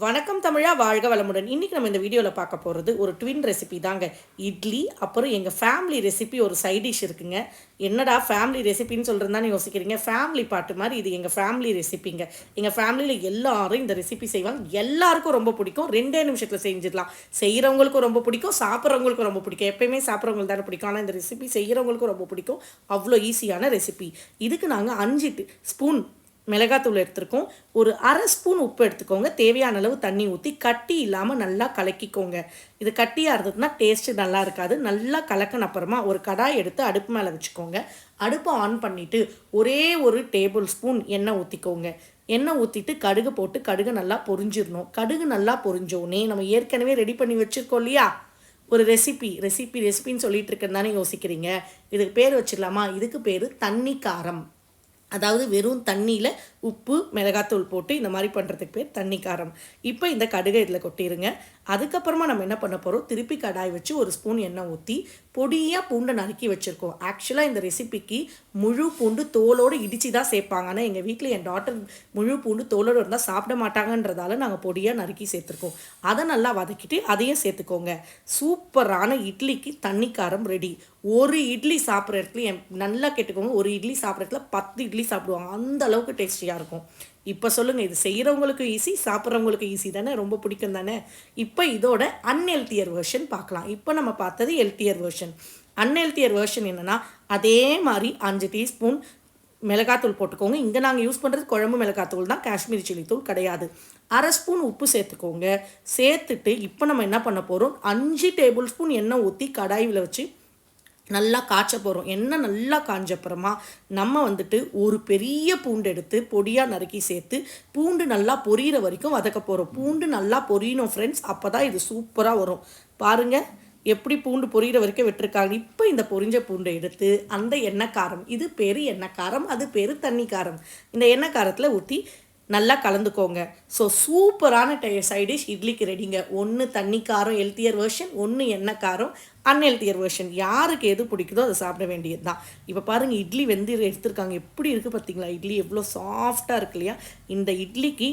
வணக்கம் தமிழா வாழ்க வளமுடன். இன்றைக்கி நம்ம இந்த வீடியோவில் பார்க்க போகிறது ஒரு ட்வின் ரெசிபி தாங்க. இட்லி அப்புறம் எங்கள் ஃபேமிலி ரெசிபி ஒரு சைட் டிஷ் இருக்குங்க. என்னடா ஃபேமிலி ரெசிபின்னு சொல்கிறதான்னு யோசிக்கிறீங்க? ஃபேமிலி பாட்டு மாதிரி இது எங்கள் ஃபேமிலி ரெசிபிங்க எங்கள் ஃபேமிலியில் எல்லாரும் இந்த ரெசிபி செய்வாங்க. எல்லாருக்கும் ரொம்ப பிடிக்கும். ரெண்டே நிமிஷத்தில் செஞ்சிடலாம். செய்கிறவங்களுக்கும் ரொம்ப பிடிக்கும். சாப்பிட்றவங்களுக்கும் ரொம்ப பிடிக்கும். எப்பயுமே சாப்பிட்றவங்களுக்கு தானே பிடிக்கும். ஆனால் இந்த ரெசிபி செய்கிறவங்களுக்கும் ரொம்ப பிடிக்கும். அவ்வளோ ஈஸியான ரெசிபி இதுக்கு நாங்கள் அஞ்சு ஸ்பூன் மிளகாத்தூள் எடுத்துருக்கோம். ஒரு அரை ஸ்பூன் உப்பு எடுத்துக்கோங்க. தேவையான அளவு தண்ணி ஊற்றி கட்டி இல்லாமல் நல்லா கலக்கிக்கோங்க. இது கட்டியாக இருந்ததுன்னா டேஸ்ட்டு நல்லா இருக்காது. நல்லா கலக்கின அப்புறமா ஒரு கடாய் எடுத்து அடுப்பு மேலே வச்சுக்கோங்க. அடுப்பை ஆன் பண்ணிவிட்டு ஒரே ஒரு டேபிள் ஸ்பூன் எண்ணெய் ஊற்றிக்கோங்க எண்ணெய் ஊற்றிட்டு கடுகு போட்டு கடுகு நல்லா பொரிஞ்சிடணும். கடுகு நல்லா பொரிஞ்சோடனே நம்ம ஏற்கனவே ரெடி பண்ணி வச்சுருக்கோம் இல்லையா? ஒரு ரெசிபி ரெசிபி ரெசிபின்னு சொல்லிட்டு இருக்கேன் தானே யோசிக்கிறீங்க. இதுக்கு பேர் வச்சிடலாமா? இதுக்கு பேர் தண்ணி காரம். அதாவது வெறும் தண்ணியில் உப்பு மிளகாத்தூள் போட்டு இந்த மாதிரி பண்ணுறதுக்கு பேர் தண்ணி காரம் இப்போ இந்த கடுகை இதில் கொட்டிடுங்க அதுக்கப்புறமா நம்ம என்ன பண்ண போகிறோம் திருப்பி கடாய் வச்சு ஒரு ஸ்பூன் எண்ணெய் ஊற்றி பொடியாக பூண்டை நறுக்கி வச்சுருக்கோம். ஆக்சுவலாக இந்த ரெசிபிக்கு முழு பூண்டு தோலோடு இடித்து தான் சேர்ப்பாங்க. ஆனால் எங்கள் வீட்டில் என் டாட்டர் முழு பூண்டு தோலோடு இருந்தால் சாப்பிட மாட்டாங்கன்றதால நாங்கள் பொடியாக நறுக்கி சேர்த்துருக்கோம். அதை நல்லா வதக்கிட்டு அதையும் சேர்த்துக்கோங்க. சூப்பரான இட்லிக்கு தண்ணி காரம் ரெடி ஒரு இட்லி சாப்பிட்ற இடத்துல என் நல்லா கேட்டுக்கோங்க. ஒரு இட்லி சாப்பிட்ற இடத்துல பத்து இட்லி சாப்பிடுவாங்க. அந்த அளவுக்கு டேஸ்டியாக இருக்கும். இப்போ சொல்லுங்கள் இது செய்கிறவங்களுக்கு ஈஸி சாப்பிட்றவங்களுக்கு ஈஸி தானே? ரொம்ப பிடிக்கும் தானே? இப்போ இதோட அன்ஹெல்த்தியர் வெர்ஷன் பார்க்கலாம். இப்போ நம்ம பார்த்தது ஹெல்த்தியர் வெர்ஷன் அன்ஹெல்த்தியர் வெர்ஷன் என்னென்னா அதே மாதிரி அஞ்சு டீஸ்பூன் மிளகாத்தூள் போட்டுக்கோங்க. இங்கே நாங்கள் யூஸ் பண்ணுறது குழம்பு மிளகாத்தூள் தான். காஷ்மீரி சில்லி தூள் கிடையாது. அரை ஸ்பூன் உப்பு சேர்த்துக்கோங்க. சேர்த்துட்டு இப்போ நம்ம என்ன பண்ண போகிறோம் அஞ்சு டேபிள் ஸ்பூன் எண்ணெய் ஊற்றி கடாயில் வச்சு நல்லா காய்ச்ச போகிறோம் எண்ணெய் நல்லா காஞ்சப்புறமா நம்ம வந்துட்டு ஒரு பெரிய பூண்டு எடுத்து பொடியாக நறுக்கி சேர்த்து பூண்டு நல்லா பொரியிற வரைக்கும் வதக்க போகிறோம் பூண்டு நல்லா பொரியணும் ஃப்ரெண்ட்ஸ் அப்போ தான் இது சூப்பராக வரும். பாருங்கள் எப்படி பூண்டு பொரியிற வரைக்கும் விட்டுருக்காங்க. இப்போ இந்த பொரிஞ்ச பூண்டை எடுத்து அந்த எண்ணெய் காரம் இது பேர் எண்ணெய் காரம் அது பேர் தண்ணி காரம். இந்த எண்ணெய் காரத்தில் ஊற்றி நல்லா கலந்துக்கோங்க. ஸோ சூப்பரான டை சைட் டிஷ் இட்லிக்கு ரெடிங்க ஒன்று தண்ணி காரம் ஹெல்த்தியர் வேர்ஷன் ஒன்று எண்ணெய் காரம் அன்ஹெல்த்தியர் வேர்ஷன் யாருக்கு எது பிடிக்குதோ அதை சாப்பிட வேண்டியது தான் இப்போ பாருங்கள் இட்லி வெந்து எடுத்திருக்காங்க. எப்படி இருக்குது பார்த்தீங்களா இட்லி எவ்வளோ சாஃப்டாக இருக்கு இல்லையா? இந்த இட்லிக்கு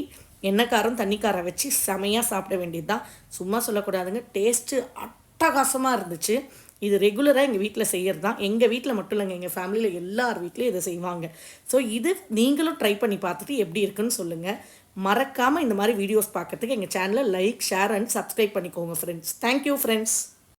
எண்ணெய் காரம் தண்ணி காரம் வச்சு செமையாக சாப்பிட வேண்டியது தான் சும்மா சொல்லக்கூடாதுங்க. டேஸ்ட்டு அட்டகாசமாக இருந்துச்சு. இது ரெகுலராக எங்கள் வீட்டில் செய்கிறது தான் எங்கள் வீட்டில் மட்டும் இல்லைங்க எங்கள் ஃபேமிலியில் எல்லார் வீட்லேயும் இதை செய்வாங்க. ஸோ இது நீங்களும் ட்ரை பண்ணி பார்த்துட்டு எப்படி இருக்குன்னு சொல்லுங்கள் மறக்காமல் இந்த மாதிரி வீடியோஸ் பார்க்குறதுக்கு எங்கள் சேனலை லைக் ஷேர் அண்ட் சப்ஸ்கிரைப் பண்ணிக்கோங்க ஃப்ரெண்ட்ஸ் தேங்க்யூ ஃப்ரெண்ட்ஸ்